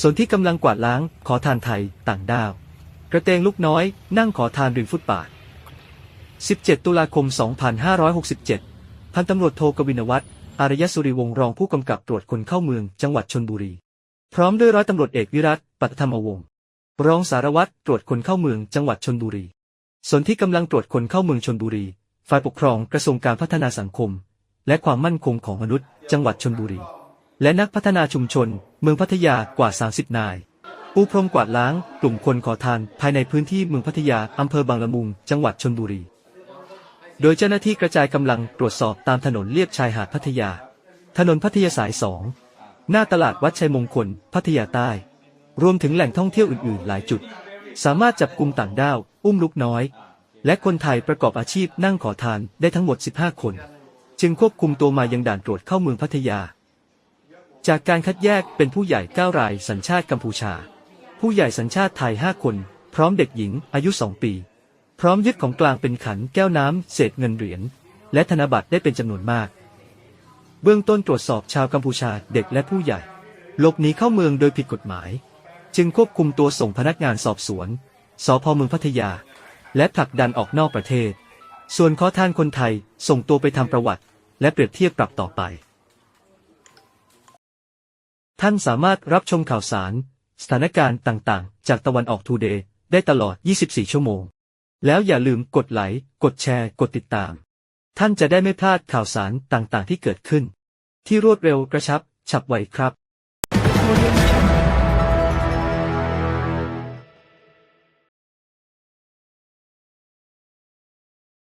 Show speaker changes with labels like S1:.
S1: ส่วนที่กำลังกวาดล้างขอทานไทยต่างด้าว กระเตงลูกน้อยนั่งขอทานริมฟุตบาท 17 ตุลาคม 2567 พันตำรวจโทกวินวัฒน์อารยสุริวงศ์รองผู้กำกับตรวจคนเข้าเมืองจังหวัดชนบุรี พร้อมด้วยร้อยตำรวจเอกวิรัตปัตธรรมวงศ์รองสารวัตรตรวจคนเข้าเมืองจังหวัดชนบุรี ส่วนที่กำลังตรวจคนเข้าเมืองชนบุรี ฝ่ายปกครองกระทรวงการพัฒนาสังคม และความมั่นคงของมนุษย์ จังหวัดชนบุรี และนักพัฒนาชุมชน เมืองพัทยากว่า 30 นายปูพรมกวาดล้าง กลุ่มคนขอทาน ภายในพื้นที่เมืองพัทยาอำเภอบางละมุง จังหวัดชนบุรี โดยเจ้าหน้าที่กระจายกำลังตรวจสอบตามถนนเลียบชายหาดพัทยา ถนนพัทยาสายสองหน้าตลาดวัดชัยมงคล พัทยาใต้ รวมถึงแหล่งท่องเที่ยวอื่นๆ หลายจุด สามารถจับกลุ่มต่างด้าว อุ้มลูกน้อย และคนไทยประกอบอาชีพนั่งขอทานได้ทั้งหมด 15 คน จึงควบคุมตัวมายังด่านตรวจเข้าเมืองพัทยา จากการคัดแยกเป็นผู้ใหญ่9รายสัญชาติกัมพูชา ผู้ใหญ่สัญชาติไทย 5 คน พร้อมเด็กหญิงอายุ 2 ปี พร้อมยึดของกลางเป็นขันแก้วน้ำเศษเงินเหรียญและธนบัตรได้เป็นจำนวนมาก เบื้องต้นตรวจสอบชาวกัมพูชาเด็กและผู้ใหญ่หลบหนีเข้าเมืองโดยผิดกฎหมาย จึงควบคุมตัวส่งพนักงานสอบสวนสพเมืองพัทยา และผลักดันออกนอกประเทศ ส่วนขอทานคนไทยส่งตัวไปทำประวัติ และเปรียบเทียบปรับต่อไป ท่านสามารถรับชมข่าวสาร สถานการณ์ต่างๆ จากตะวันออกทูเดย์ได้ตลอด 24 ชั่วโมง แล้วอย่าลืมกดไลค์ กดแชร์ กดติดตาม ท่านจะได้ไม่พลาดข่าวสารต่างๆ ที่เกิดขึ้น ที่รวดเร็วกระชับ ฉับไวครับ